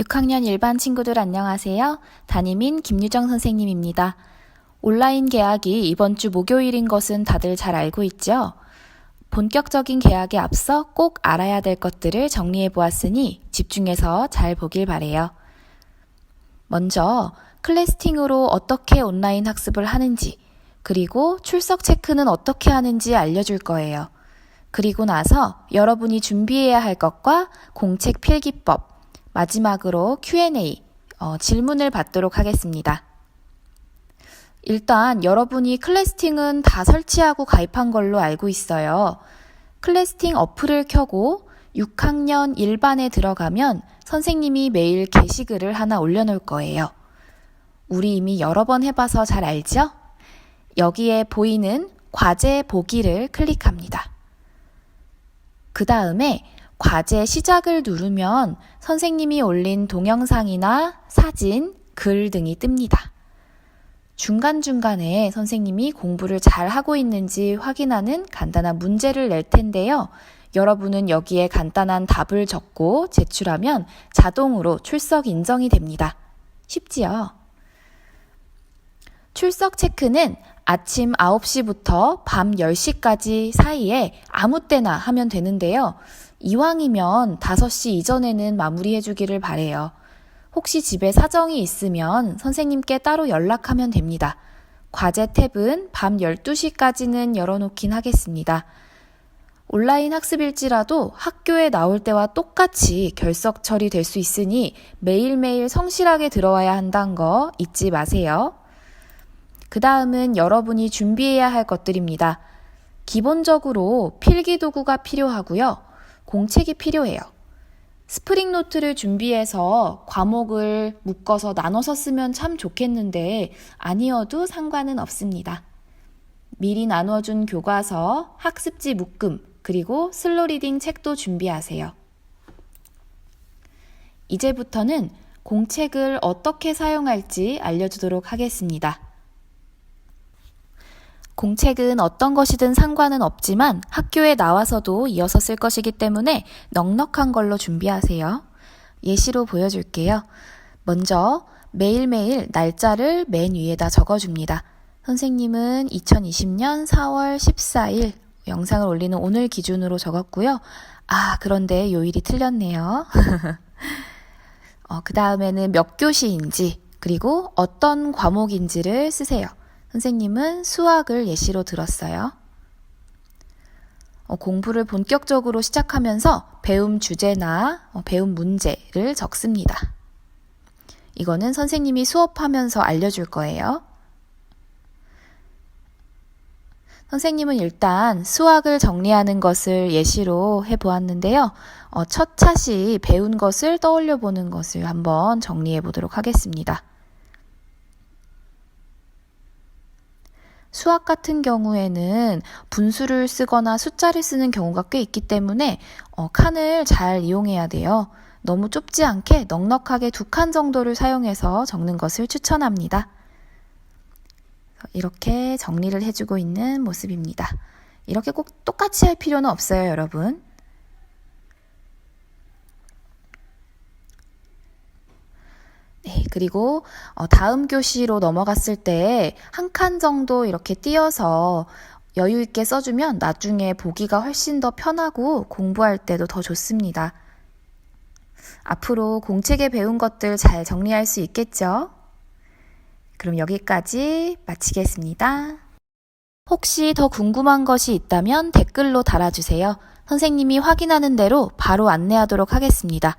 6학년 일반 친구들 안녕하세요. 담임인 김유정 선생님입니다. 온라인 개학이 이번 주 목요일인 것은 다들 잘 알고 있죠? 본격적인 개학에 앞서 꼭 알아야 될 것들을 정리해 보았으니 집중해서 잘 보길 바래요. 먼저 클래스팅으로 어떻게 온라인 학습을 하는지, 그리고 출석 체크는 어떻게 하는지 알려줄 거예요. 그리고 나서 여러분이 준비해야 할 것과 공책 필기법, 마지막으로 Q&A, 어, 질문을 받도록 하겠습니다. 일단 여러분이 클래스팅은 다 설치하고 가입한 걸로 알고 있어요. 클래스팅 어플을 켜고 6학년 1반에 들어가면 선생님이 매일 게시글을 하나 올려놓을 거예요. 우리 이미 여러 번 해봐서 잘 알죠? 여기에 보이는 과제 보기를 클릭합니다. 그 다음에 과제 시작을 누르면 선생님이 올린 동영상이나 사진, 글 등이 뜹니다. 중간중간에 선생님이 공부를 잘 하고 있는지 확인하는 간단한 문제를 낼 텐데요. 여러분은 여기에 간단한 답을 적고 제출하면 자동으로 출석 인정이 됩니다. 쉽지요? 출석 체크는 아침 9시부터 밤 10시까지 사이에 아무 때나 하면 되는데요. 이왕이면 5시 이전에는 마무리해 주기를 바래요. 혹시 집에 사정이 있으면 선생님께 따로 연락하면 됩니다. 과제 탭은 밤 12시까지는 열어놓긴 하겠습니다. 온라인 학습일지라도 학교에 나올 때와 똑같이 결석 처리될 수 있으니 매일매일 성실하게 들어와야 한다는 거 잊지 마세요. 그 다음은 여러분이 준비해야 할 것들입니다. 기본적으로 필기 도구가 필요하고요. 공책이 필요해요. 스프링 노트를 준비해서 과목을 묶어서 나눠서 쓰면 참 좋겠는데 아니어도 상관은 없습니다. 미리 나눠준 교과서, 학습지 묶음, 그리고 슬로 리딩 책도 준비하세요. 이제부터는 공책을 어떻게 사용할지 알려주도록 하겠습니다. 공책은 어떤 것이든 상관은 없지만 학교에 나와서도 이어서 쓸 것이기 때문에 넉넉한 걸로 준비하세요. 예시로 보여줄게요. 먼저 매일매일 날짜를 맨 위에다 적어줍니다. 선생님은 2020년 4월 14일 영상을 올리는 오늘 기준으로 적었고요. 아, 그런데 요일이 틀렸네요. 어, 그 다음에는 몇 교시인지, 그리고 어떤 과목인지를 쓰세요. 선생님은 수학을 예시로 들었어요. 어, 공부를 본격적으로 시작하면서 배움 주제나 어, 배움 문제를 적습니다. 이거는 선생님이 수업하면서 알려줄 거예요. 선생님은 일단 수학을 정리하는 것을 예시로 해보았는데요. 어, 첫 차시 배운 것을 떠올려 보는 것을 한번 정리해 보도록 하겠습니다. 수학 같은 경우에는 분수를 쓰거나 숫자를 쓰는 경우가 꽤 있기 때문에 어, 칸을 잘 이용해야 돼요. 너무 좁지 않게 넉넉하게 두 칸 정도를 사용해서 적는 것을 추천합니다. 이렇게 정리를 해주고 있는 모습입니다. 이렇게 꼭 똑같이 할 필요는 없어요, 여러분. 네, 그리고 어, 다음 교시로 넘어갔을 때 한 칸 정도 이렇게 띄어서 여유 있게 써주면 나중에 보기가 훨씬 더 편하고 공부할 때도 더 좋습니다. 앞으로 공책에 배운 것들 잘 정리할 수 있겠죠? 그럼 여기까지 마치겠습니다. 혹시 더 궁금한 것이 있다면 댓글로 달아주세요. 선생님이 확인하는 대로 바로 안내하도록 하겠습니다.